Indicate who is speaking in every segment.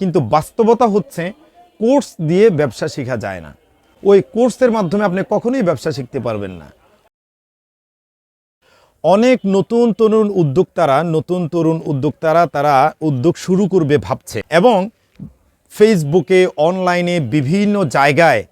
Speaker 1: কিন্তু বাস্তবতা হচ্ছে কোর্স দিয়ে ব্যবসা শেখা যায় না। ওই কোর্সের মাধ্যমে আপনি কখনোই ব্যবসা শিখতে পারবেন না। অনেক নতুন তরুণ উদ্যোক্তারা, নতুন তরুণ উদ্যোক্তারা তারা উদ্যোগ শুরু করবে ভাবছে এবং ফেসবুকে, অনলাইনে বিভিন্ন জায়গায়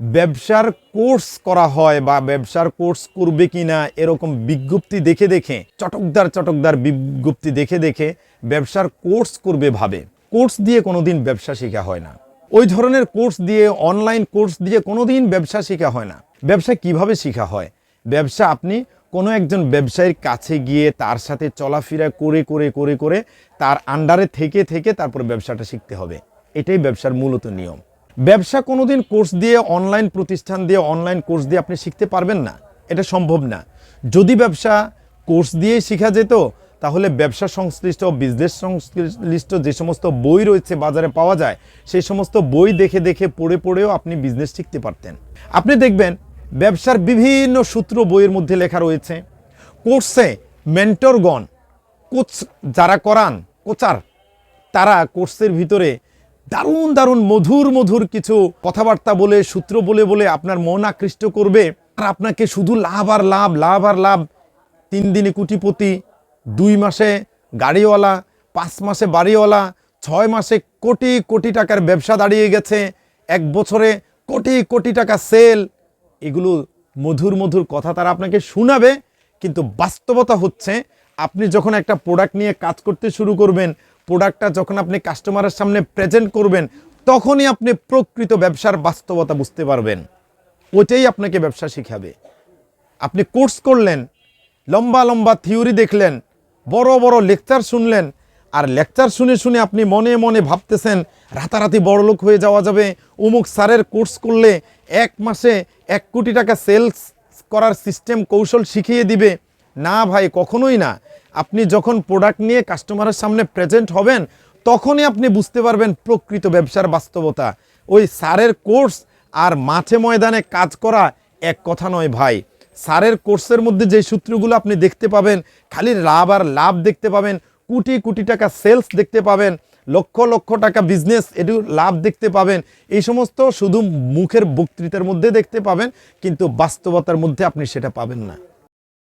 Speaker 1: ব্যবসার কোর্স করা হয় বা ব্যবসার কোর্স করবে কিনা এরকম বিজ্ঞপ্তি দেখে দেখে, চটকদার চটকদার বিজ্ঞপ্তি দেখে দেখে ব্যবসার কোর্স করবে ভাবে। কোর্স দিয়ে কোনোদিন ব্যবসা শেখা হয় না। ওই ধরনের কোর্স দিয়ে, অনলাইন কোর্স দিয়ে কোনোদিন ব্যবসা শেখা হয় না। ব্যবসা কীভাবে শেখা হয়? ব্যবসা আপনি কোনো একজন ব্যবসায়ীর কাছে গিয়ে তার সাথে চলাফেরা করে করে করে করে তার আন্ডারে থেকে থেকে তারপর ব্যবসাটা শিখতে হবে। এটাই ব্যবসার মূলত নিয়ম। ব্যবসা কোনোদিন কোর্স দিয়ে, অনলাইন প্রতিষ্ঠান দিয়ে, অনলাইন কোর্স দিয়ে আপনি শিখতে পারবেন না। এটা সম্ভব না। যদি ব্যবসা কোর্স দিয়ে শেখা যেত তাহলে ব্যবসা সংশ্লিষ্ট ও বিজনেস সংশ্লিষ্ট যে সমস্ত বই রয়েছে বাজারে পাওয়া যায়, সেই সমস্ত বই দেখে দেখে পড়ে পড়েও আপনি বিজনেস শিখতে পারতেন। আপনি দেখবেন ব্যবসার বিভিন্ন সূত্র বইয়ের মধ্যে লেখা রয়েছে, কোর্সে মেন্টরগণ, কোচ যারা করান, কোচার, তারা কোর্সের ভিতরে দারুণ দারুণ মধুর মধুর কিছু কথাবার্তা বলে, সূত্র বলে বলে আপনার মন আকৃষ্ট করবে। আর আপনাকে শুধু লাভ আর লাভ লাভ আর লাভ, তিন দিনে কুটিপতি দুই মাসে গাড়িওয়ালা, পাঁচ মাসে বাড়িওয়ালা, ছয় মাসে কোটি কোটি টাকার ব্যবসা দাঁড়িয়ে গেছে, এক বছরে কোটি কোটি টাকা সেল। এগুলো মধুর মধুর কথা তারা আপনাকে শোনাবে, কিন্তু বাস্তবতা হচ্ছে আপনি যখন একটা প্রোডাক্ট নিয়ে কাজ করতে শুরু করবেন প্রোডাক্টটা যখন আপনি কাস্টমারের সামনে প্রেজেন্ট করবেন, তখনই আপনি প্রকৃত ব্যবসার বাস্তবতা বুঝতে পারবেন। ওইটাই আপনাকে ব্যবসা শিখাবে। আপনি কোর্স করলেন, লম্বা লম্বা থিওরি দেখলেন বড় বড় লেকচার শুনলেন। আর লেকচার শুনে শুনে আপনি মনে মনে ভাবতেছেন, রাতারাতি বড়লোক হয়ে যাওয়া যাবে অমুক স্যারের কোর্স করলে এক মাসে এক কোটি টাকা সেলস করার সিস্টেম কৌশল শিখিয়ে দিবে। না ভাই, কখনোই না। আপনি যখন প্রোডাক্ট নিয়ে কাস্টমারের সামনে প্রেজেন্ট হবেন, তখনই আপনি বুঝতে পারবেন প্রকৃত ব্যবসার বাস্তবতা। ওই স্যারের কোর্স আর মাঠে ময়দানে কাজ করা এক কথা নয় ভাই। স্যারের কোর্সের মধ্যে যে সূত্রগুলো আপনি দেখতে পাবেন, খালি লাভ আর লাভ দেখতে পাবেন, কোটি কোটি টাকা সেলস দেখতে পাবেন, লক্ষ লক্ষ টাকা বিজনেস এটু লাভ দেখতে পাবেন, এই সমস্ত শুধু মুখের বক্তৃতার মধ্যে দেখতে পাবেন, কিন্তু বাস্তবতার মধ্যে আপনি সেটা পাবেন না।